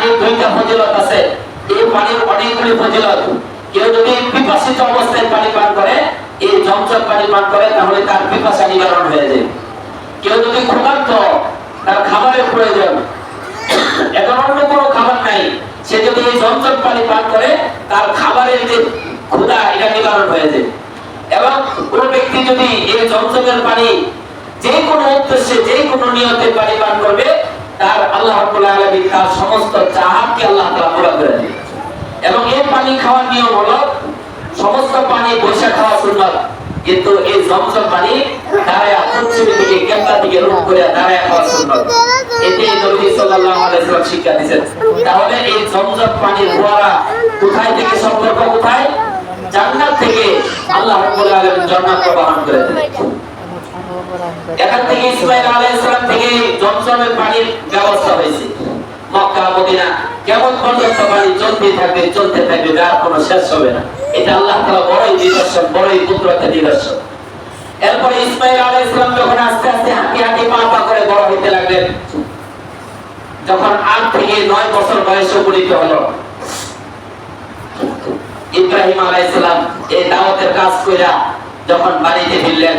পানির দুইটা ফজিলত আছে। এই পানির অনেকগুলি ফজিলত। কেউ যদি পিপাসিত অবস্থায় পানি পান করে, এই জমজম পানি পান করে, তাহলে তার পিপাসা নিবারণ হয়ে যায়। কেউ যদি ক্ষুধার্ত, তার খাবারের প্রয়োজন। এখন অন্য কোনো খাবার নাই। সে যদি এই জমজম পানি পান করে, তার খাবারের যে ক্ষুধা, এটা নিবারণ হয়ে যায়। এবং কোন ব্যক্তি যদি এই জমজমের পানি যে কোনো উদ্দেশ্যে, যে কোনো নিয়তে পানি পান করবে তার আল্লাহ তার সমস্ত চাহাতকে আল্লাহ পুরা করে দিবে এবং এই পানি খাওয়ার নিয়ম হলো, সমস্ত পানি বসে খাওয়া সুন্নাত, কিন্তু এই জমজম পানি দাঁড়ায় পশ্চিম দিকে দিকে করে দাঁড়ায় খাওয়া এতে নবী সাল্লাল্লাহু আলাইহি শিক্ষা দিয়েছেন। তাহলে এই জমজম পানির কোথায় থেকে সম্পর্ক কোথায়? জান্নাত থেকে আল্লাহ রাব্বুল আলামিন জান্নাত প্রবাহ করে দেন এখান থেকে ইসমাইল থেকে জমজমের পানির ব্যবস্থা হয়েছে। মক্কা, মদিনা, কেমন পর্যন্ত পানি চলতে থাকবে চলতে থাকবে যার কোনো শেষ হবে না। এটা আল্লাহ বড়ই নিদর্শন, বড়ই কুদরতের নিদর্শন। এরপরে ইসমাইল যখন আস্তে আস্তে পা পা করে বড় হইতে লাগলেন, যখন আট থেকে নয় বছর বয়সে উপনীত হলো, ইব্রাহিম আলাইহিস সালাম এই দাওয়াতের কাজ কইরা যখন বাড়িতে ফিরলেন